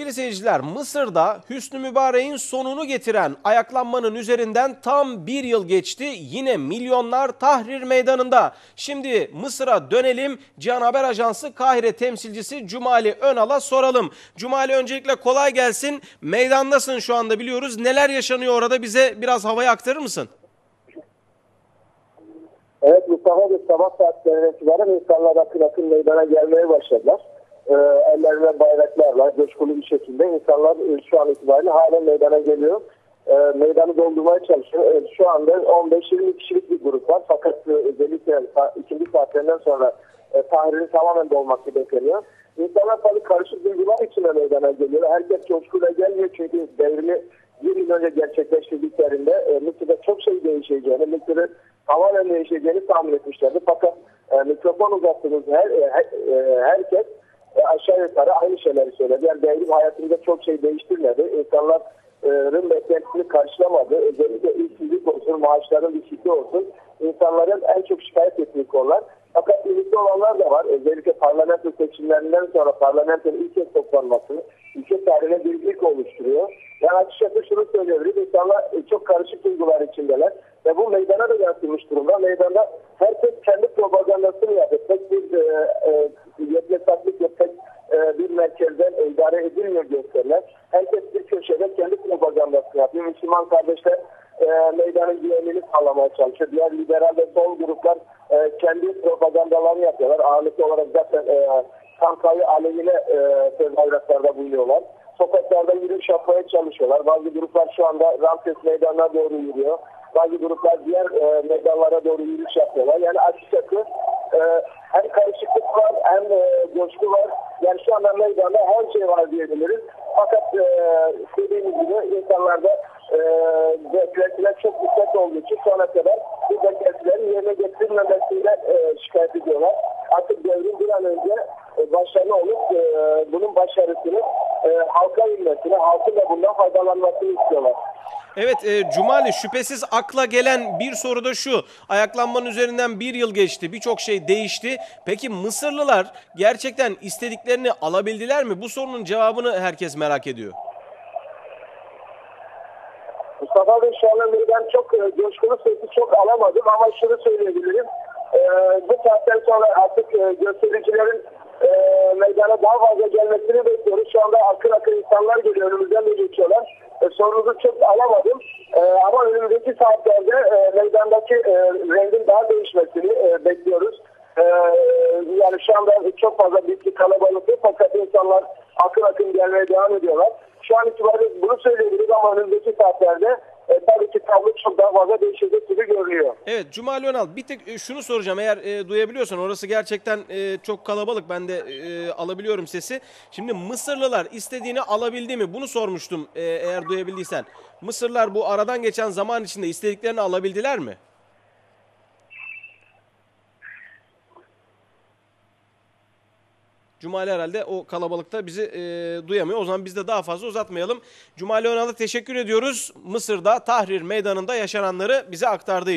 Sevgili seyirciler Mısır'da Hüsnü Mübarek'in sonunu getiren ayaklanmanın üzerinden tam bir yıl geçti. Yine milyonlar Tahrir Meydanı'nda. Şimdi Mısır'a dönelim. Cihan Haber Ajansı Kahire temsilcisi Cumali Önal'a soralım. Cumali öncelikle kolay gelsin. Meydandasın şu anda biliyoruz. Neler yaşanıyor orada bize biraz havaya aktarır mısın? Evet Mustafa Bey sabah saatlerinden itibaren insanlar akın akın meydana gelmeye başladılar. Ee, ellerine bayraklarla coşkulu bir şekilde insanlar e, şu an itibariyle halen meydana geliyor. Ee, meydanı doldurmaya çalışıyor. Ee, şu anda 15-20 kişilik bir grup var. Fakat e, özellikle ikinci saatlerinden sonra e, tahririn tamamen dolması bekleniyor. İnsanlar tabii karışık duygular içinde meydana geliyor. Herkes coşkuyla gelmiyor çünkü devrimi bir yıl önce gerçekleştirdiklerinde e, Mısır'da çok şey değişeceğini, Mısır'ın tamamen değişeceğini tahmin etmişlerdi. Fakat e, mikrofon uzattığımız her, e, her- e, herkes e, aşağı yukarı aynı şeyleri söyledi. Yani devrim hayatında çok şey değiştirmedi. İnsanların beklentisini karşılamadı. Özellikle işsizlik olsun, maaşların düşüklüğü olsun. İnsanların en çok şikayet ettiği konular. Fakat birlikte olanlar da var. Özellikle parlamento seçimlerinden sonra parlamentonun ilk kez toplanması ülke tarihine bir ilk oluşturuyor. Yani açıkçası şunu söyleyebiliriz. İnsanlar e, çok karışık duygular içindeler. Ve bu meydana da yansımış durumda. Meydanda herkes kendi propagandasını yapıyor. Tek bir e, e, yetmesizlik yok. Tek e, bir merkezden idare edilmiyor gösteriler. Herkes bir köşede kendi propagandasını yapıyor. Müslüman kardeşler e, meydanın güvenliğini sağlamaya çalışıyor. Diğer liberal ve sol gruplar e, kendi propagandalarını yapıyorlar. Ağırlıklı olarak zaten e, kampayı aleyhine e, söz bayraklarda bulunuyorlar. Sokaklarda yürüyüş yapmaya çalışıyorlar. Bazı gruplar şu anda Ramses meydanına doğru yürüyor. Bazı gruplar diğer e, meydanlara doğru yürüyüş yapıyorlar. Yani açıkçası e, hem karışıklık var hem e, coşku var. Yani şu anda meydanda her şey var diyebiliriz. Fakat e, dediğimiz gibi insanlarda e, beklentiler çok yüksek olduğu için sonra kadar bu beklentilerin yerine getirilmemesiyle e, şikayet ediyorlar. Artık devrim bir an önce e, başarılı olup e, bunun başarısını e, halka inmesini, halkın da bundan faydalanmasını istiyorlar. Evet e, Cumali şüphesiz akla gelen bir soru da şu. Ayaklanmanın üzerinden bir yıl geçti. Birçok şey değişti. Peki Mısırlılar gerçekten istediklerini alabildiler mi? Bu sorunun cevabını herkes merak ediyor. Mustafa Bey şu anda ben çok e, coşkulu sesi çok alamadım ama şunu söyleyebilirim. E, bu saatten sonra artık e, göstericilerin e, meydana daha fazla gelmesini bekliyoruz. Şu anda akın akın insanlar geliyor önümüzden de geçiyorlar. E, sorunuzu çok alamadım. E, ama önümüzdeki saatlerde e, meydandaki e, rengin daha değişmesini e, bekliyoruz. E, yani şu anda çok fazla büyük bir kalabalık fakat insanlar akın akın gelmeye devam ediyorlar. Şu an itibariyle bunu söyleyebiliriz ama önümüzdeki saatlerde e, tabii ki tablo çok daha fazla değişecek gibi görünüyor. Evet Cumali Önal bir tek e, şunu soracağım eğer e, duyabiliyorsan orası gerçekten e, çok kalabalık ben de e, alabiliyorum sesi. Şimdi Mısırlılar istediğini alabildi mi bunu sormuştum e, eğer duyabildiysen. Mısırlılar bu aradan geçen zaman içinde istediklerini alabildiler mi? Cumali herhalde o kalabalıkta bizi e, duyamıyor. O zaman biz de daha fazla uzatmayalım. Cumali Önal'a teşekkür ediyoruz. Mısır'da Tahrir Meydanı'nda yaşananları bize aktardığı